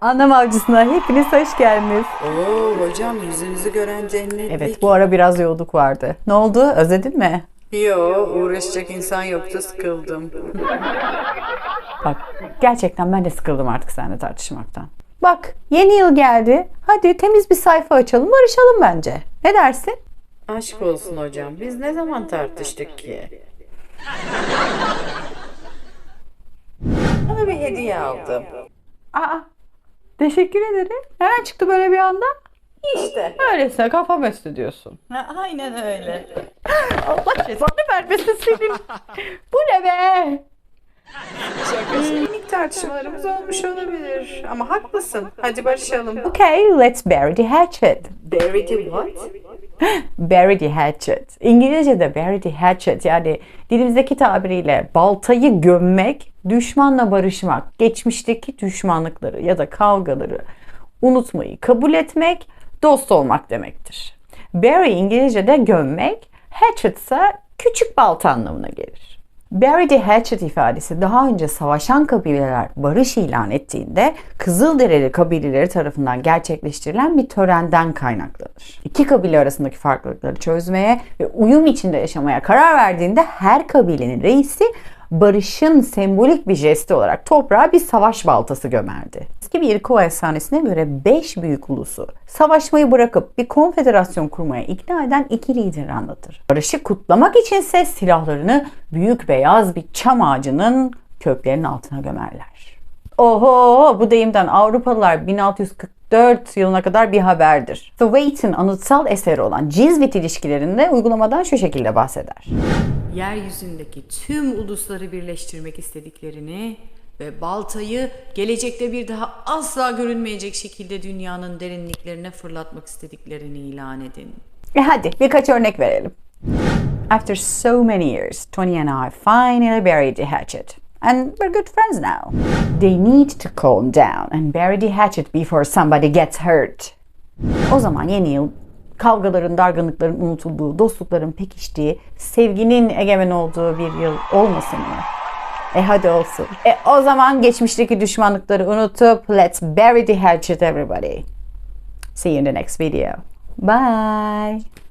Anlam avcısına hepiniz hoş geldiniz. Oo hocam yüzünüzü gören cennetlik. Evet bu ara biraz yoğunluk vardı. Ne oldu? Özledin mi? Yo uğraşacak insan yoktu sıkıldım. Bak gerçekten ben de sıkıldım artık seninle tartışmaktan. Bak yeni yıl geldi. Hadi temiz bir sayfa açalım barışalım bence. Ne dersin? Aşk olsun hocam biz ne zaman tartıştık ki? Sana bir hediye aldım. Aa teşekkür ederim. Nereden çıktı böyle bir anda? İşte. Öyleyse kafam üstü diyorsun. Ha, aynen öyle. Allah cezanı vermesin senin. Bu ne be? Minik tartışmalarımız olmuş olabilir. Ama haklısın. Hadi barışalım. Okay, let's bury the hatchet. Bury the what? Bury the hatchet. İngilizce'de bury the hatchet yani dilimizdeki tabiriyle baltayı gömmek, düşmanla barışmak, geçmişteki düşmanlıkları ya da kavgaları unutmayı kabul etmek, dost olmak demektir. Bury İngilizce'de gömmek, hatchet ise küçük balta anlamına gelir. Bury the hatchet ifadesi daha önce savaşan kabileler barış ilan ettiğinde Kızılderili kabileleri tarafından gerçekleştirilen bir törenden kaynaklanır. İki kabile arasındaki farklılıkları çözmeye ve uyum içinde yaşamaya karar verdiğinde her kabilenin reisi barışın sembolik bir jesti olarak toprağa bir savaş baltası gömerdi. Eski bir Irkova efsanesine göre 5 büyük ulusu savaşmayı bırakıp bir konfederasyon kurmaya ikna eden iki lideri anlatır. Barışı kutlamak içinse silahlarını büyük beyaz bir çam ağacının köklerinin altına gömerler. Oho bu deyimden Avrupalılar 1644 yılına kadar bir haberdir. Thwaite'in anıtsal eseri olan Cizvit ilişkilerinde uygulamadan şu şekilde bahseder. Yeryüzündeki tüm ulusları birleştirmek istediklerini ve baltayı gelecekte bir daha asla görünmeyecek şekilde dünyanın derinliklerine fırlatmak istediklerini ilan edin. E hadi birkaç örnek verelim. After so many years, Tony and I finally buried the hatchet. And we're good friends now. They need to calm down and bury the hatchet before somebody gets hurt. O zaman yeni yıl kavgaların, dargınlıkların unutulduğu, dostlukların pekiştiği, sevginin egemen olduğu bir yıl olmasın mı? E hadi olsun. E o zaman geçmişteki düşmanlıkları unutup let's bury the hatchet everybody. See you in the next video. Bye.